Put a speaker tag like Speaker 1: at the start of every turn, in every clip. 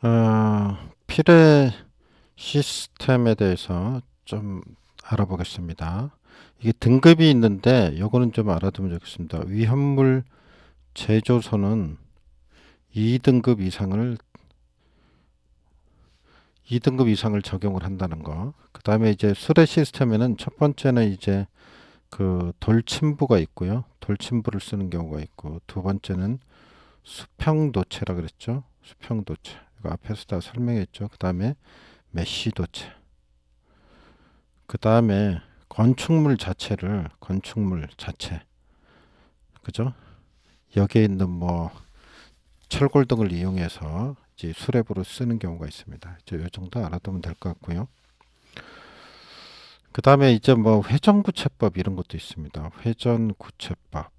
Speaker 1: 어, 피레 시스템에 대해서 좀 알아보겠습니다. 이게 등급이 있는데 요거는 좀 알아두면 좋겠습니다. 위험물 제조소는 2등급 이상을 2등급 이상을 적용을 한다는 거. 그 다음에 이제 수레 시스템에는 첫 번째는 이제 그 돌침부가 있고요. 돌침부를 쓰는 경우가 있고 두 번째는 수평도체라 그랬죠. 수평도체. 이거 앞에서 다 설명했죠. 그 다음에 메쉬도체. 그 다음에 건축물 자체를 건축물 자체. 그죠? 여기에 있는 뭐 철골 등을 이용해서 이제 수랩으로 쓰는 경우가 있습니다. 이제 이 정도 알아두면 될 것 같고요. 그 다음에 이제 뭐 회전구체법 이런 것도 있습니다. 회전구체법.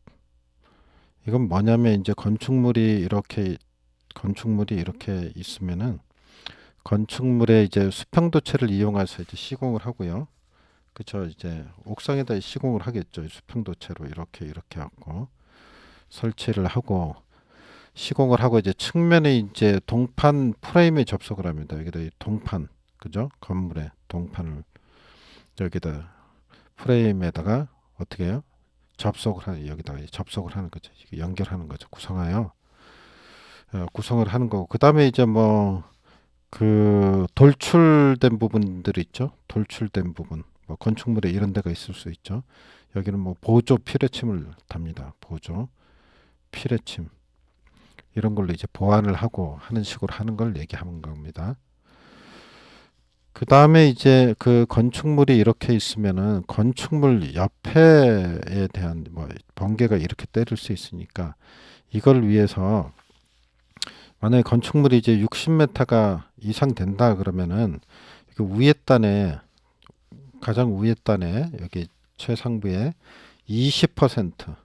Speaker 1: 이건 뭐냐면 이제 건축물이 이렇게 건축물이 이렇게 있으면은 건축물에 이제 수평도체를 이용해서 이제 시공을 하고요. 그쵸 이제 옥상에다 시공을 하겠죠. 수평도체로 이렇게 이렇게 하고 설치를 하고 시공을 하고 이제 측면에 이제 동판 프레임에 접속을 합니다. 여기다 이 동판 그죠? 건물에 동판을 여기다 프레임에다가 어떻게 해요? 접속을 하는 여기다가 접속을 하는 거죠. 연결하는 거죠. 구성하여 어, 구성을 하는 거고 그 다음에 이제 뭐 그 돌출된 부분들 있죠. 돌출된 부분 뭐 건축물에 이런 데가 있을 수 있죠. 여기는 뭐 보조 피레침을 답니다. 보조 피레침 이런 걸로 이제 보완을 하고 하는 식으로 하는 걸 얘기하는 겁니다. 그 다음에 이제 그 건축물이 이렇게 있으면은 건축물 옆에에 대한 뭐 번개가 이렇게 때릴 수 있으니까 이걸 위해서 만약에 건축물이 이제 60m가 이상 된다 그러면은 그 위에 단에 가장 위에 단에 여기 최상부에 20%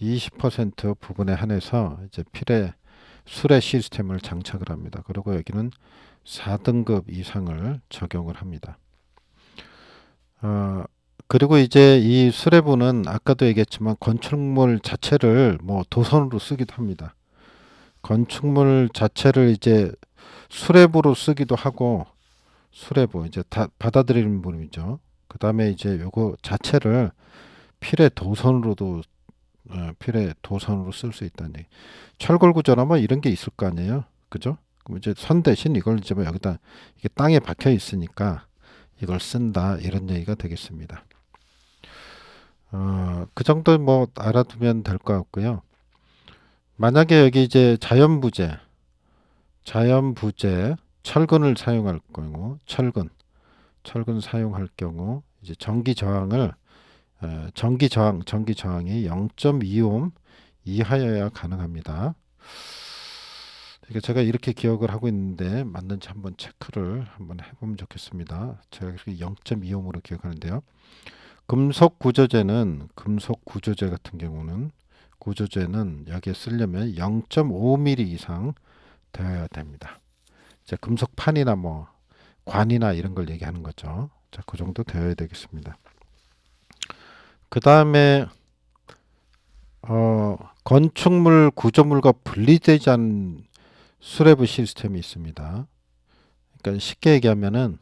Speaker 1: 20% 부분에 한해서 이제 필의 수레 시스템을 장착을 합니다. 그리고 여기는 4등급 이상을 적용을 합니다. 어, 그리고 이제 이 수레부는 아까도 얘기했지만 건축물 자체를 뭐 도선으로 쓰기도 합니다. 건축물 자체를 이제 수레부로 쓰기도 하고 수레부 이제 다 받아들이는 부분이죠. 그 다음에 이제 요거 자체를 필의 도선으로도 어, 필의 도선으로 쓸수 얘기. 철골 구조나 뭐 이런 게 있을 거 아니에요, 그죠? 그럼 이제 선 대신 이걸 이제 뭐 여기다 이게 땅에 박혀 있으니까 이걸 쓴다 이런 얘기가 되겠습니다. 어, 그 정도 뭐 알아두면 될 것 같고요. 만약에 여기 이제 자연 부재, 자연 부재 철근을 사용할 경우, 철근, 철근 사용할 경우 이제 전기 저항을 에, 전기 저항, 전기 저항이 0.2옴 이하여야 가능합니다. 그러니까 제가 이렇게 기억을 하고 있는데 맞는지 한번 체크를 한번 해보면 좋겠습니다. 제가 이렇게 0.2옴으로 기억하는데요. 금속 구조재는 금속 구조재 같은 경우는 구조재는 여기에 쓰려면 0.5mm 이상 되어야 됩니다. 자, 금속판이나 뭐 관이나 이런 걸 얘기하는 거죠. 자, 그 정도 되어야 되겠습니다. 그 다음에 어, 건축물 구조물과 분리되지 않은 수레부 시스템이 있습니다. 그러니까 쉽게 얘기하면은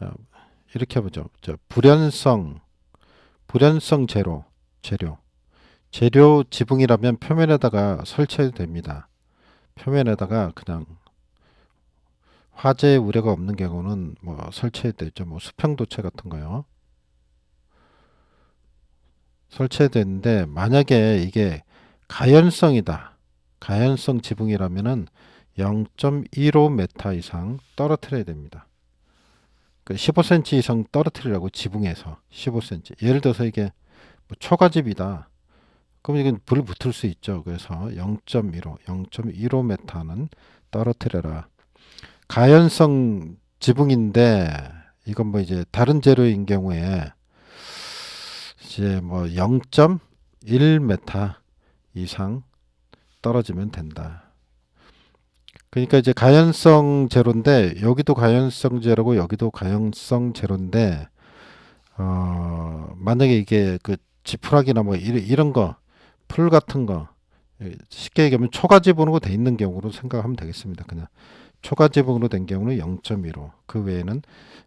Speaker 1: 어, 이렇게 보죠. 저 불연성 불연성 재료 재료 재료 지붕이라면 표면에다가 설치해도 됩니다. 표면에다가 그냥 화재 우려가 없는 경우는 뭐 설치해도 되죠. 뭐 수평도체 같은 거요. 설치해야 되는데 만약에 이게 가연성이다. 가연성 지붕이라면은 0.15m 이상 떨어뜨려야 됩니다. 그 15cm 이상 떨어뜨리라고 지붕에서 15cm. 예를 들어서 이게 뭐 초가집이다. 그럼 이건 불 붙을 수 있죠. 그래서 0.15, 0.15m는 떨어뜨려라. 가연성 지붕인데 이건 뭐 이제 다른 재료인 경우에 이제 뭐 0.1m 이상 떨어지면 된다. 그러니까 이제 가연성 제로인데 여기도 가연성 제로고 여기도 가연성 제로인데 어 만약에 이게 그 지푸라기나 뭐 이런 거 풀 같은 거 쉽게 얘기하면 초가지 보는 거돼 있는 경우로 생각하면 되겠습니다. 그냥 초과 지붕으로 된 경우는 0.15. 그 외에는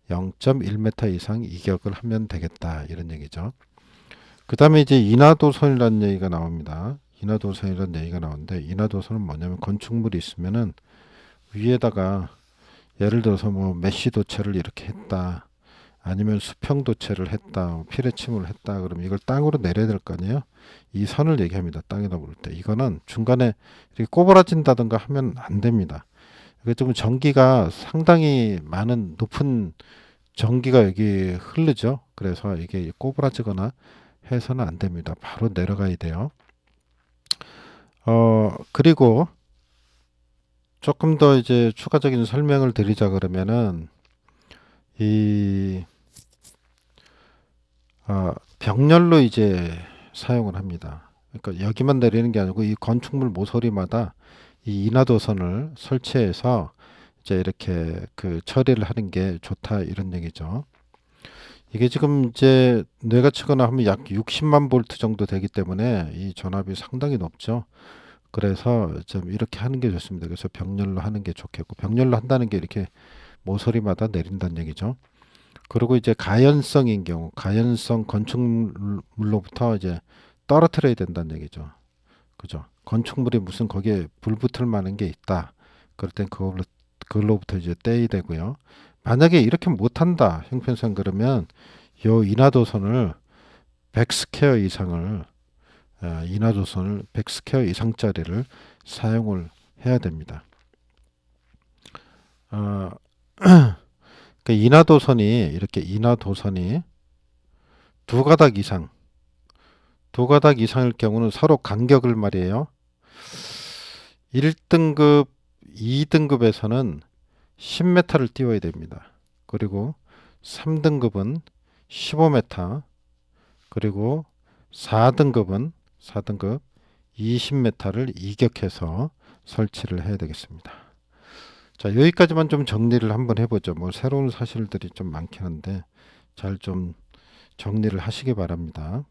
Speaker 1: 0.1m 이상 이격을 하면 되겠다. 이런 얘기죠. 그 다음에 이제 인하도선이라는 얘기가 나옵니다. 인하도선이라는 얘기가 나오는데 인하도선은 뭐냐면 건축물이 있으면은 위에다가 예를 들어서 뭐 메시 도체를 이렇게 했다. 아니면 수평 도체를 했다. 뭐 피레침을 했다. 그러면 이걸 땅으로 내려야 될 거 아니에요? 이 선을 얘기합니다. 땅에다 볼 때. 이거는 중간에 이렇게 꼬부라진다든가 하면 안 됩니다. 이게 좀 전기가 상당히 많은 높은 전기가 여기 흐르죠. 그래서 이게 꼬부라지거나 해서는 안 됩니다. 바로 내려가야 돼요. 어, 그리고 조금 더 이제 추가적인 설명을 드리자 그러면은 이 아, 병렬로 이제 사용을 합니다. 그러니까 여기만 내리는 게 아니고 이 건축물 모서리마다 이 인하도선을 설치해서 이제 이렇게 그 처리를 하는 게 좋다 이런 얘기죠. 이게 지금 이제 뇌가 치거나 하면 약 60만 볼트 정도 되기 때문에 이 전압이 상당히 높죠. 그래서 좀 이렇게 하는 게 좋습니다. 그래서 병렬로 하는 게 좋겠고 병렬로 한다는 게 이렇게 모서리마다 내린다는 얘기죠. 그리고 이제 가연성인 경우 가연성 건축물로부터 이제 떨어뜨려야 된다는 얘기죠. 그죠? 건축물이 무슨 거기에 불 붙을 만한 게 있다. 그럴 땐 그걸로 그걸로부터 이제 떼야 되고요. 만약에 이렇게 못한다 형편상 그러면 요 인하도선을 100스퀘어 이상을 아, 인하도선을 100스퀘어 이상짜리를 사용을 해야 됩니다. 어, 그 인하도선이 이렇게 인하도선이 두 가닥 이상 두 가닥 이상일 경우는 서로 간격을 말이에요. 1등급, 2등급에서는 10m를 띄워야 됩니다. 그리고 3등급은 15m, 그리고 4등급은 4등급 20m를 이격해서 설치를 해야 되겠습니다. 자, 여기까지만 좀 정리를 한번 해보죠. 뭐 새로운 사실들이 좀 많긴 한데 잘 좀 정리를 하시기 바랍니다.